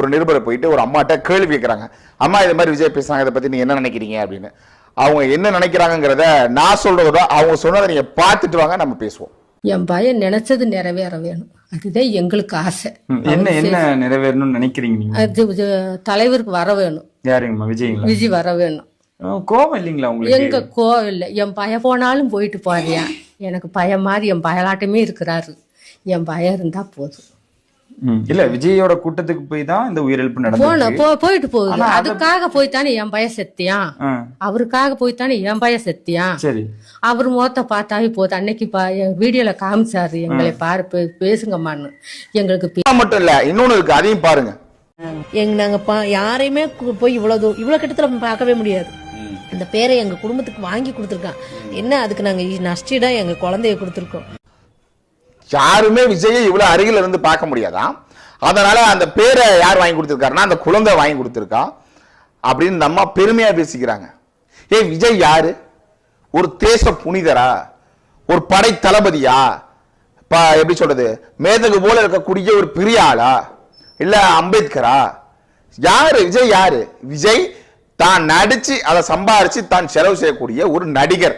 ஒரு நிருபரை போயிட்டு ஒரு அம்மாட்ட கேள்வி கேட்குறாங்க அம்மா இது மாதிரி விஜய் பேசுறாங்க இதை பத்தி நீங்க என்ன நினைக்கிறீங்க? அப்படின்னு. அவங்க என்ன நினைக்கிறாங்கங்கிறத நான் சொல்றதோட அவங்க சொன்னதை நீங்க பார்த்துட்டு வாங்க நம்ம பேசுவோம். என் பையன் நினைச்சது நிறைவேற வேணும் அதுதான் எங்களுக்கு ஆசை. என்ன என்ன நிறைவேறணும்னு நினைக்கிறீங்க நீங்க? அது தலைவருக்கு வர வேணும் யாருங்கம்மா? விஜய்ங்களா? விஜய் வர வேணும் கோவம் இல்லைங்களா உங்களுக்கு? எங்க கோவில்ல என் பையன் போனாலும் போயிட்டு போறியா எனக்கு பையன் மாதிரி என் பயலாட்டமே இருக்கிறாரு. என் பையன் இருந்தா போதும். இல்ல விஜயோட கூட்டத்துக்கு போய் தான் இந்த உயிரிழப்பு நடந்தது போ போயிட்டு போகுது. அதுக்காக போய் தானே என் பையன் செத்தியான் அவருக்காக போய் தானே என் பையன் செத்தியான் சரி. அவர் முகத்தை பார்த்தாவே போதும். அன்னைக்கு வீடியோல காமிச்சாரு எங்களை பாரு பேசுங்கம்மான்னு. எங்களுக்கு மட்டும் இல்ல இன்னொன்னு இருக்கு அதையும் பாருங்க. எங்க நாங்க பா- யாரையுமே போய் இவ்வளவு தூரம் இவ்வளவு கிட்டத்துல பார்க்கவே முடியாது. அந்த பேரை எங்க குடும்பத்துக்கு வாங்கி கொடுத்துருக்கான். என்ன அதுக்கு நாங்க நஷ்டீடா எங்க குழந்தைய கொடுத்துருக்கோம். யாருமே விஜயை இவ்வளோ அருகில் இருந்து பார்க்க முடியாதான் அதனால் அந்த பேரை யார் வாங்கி கொடுத்துருக்காருன்னா அந்த குழந்தை வாங்கி கொடுத்துருக்கா? அப்படின்னு இந்த அம்மா பெருமையாக பேசிக்கிறாங்க. ஏய் விஜய் யாரு? ஒரு தேச புனிதரா? ஒரு படை தளபதியா? இப்போ எப்படி சொல்கிறது மேதகு போல இருக்கக்கூடிய ஒரு பெரிய ஆளா இல்லை அம்பேத்கரா? யார்? விஜய் யார்? விஜய் தான் நடித்து அதை சம்பாரித்து தான் செலவு செய்யக்கூடிய ஒரு நடிகர்.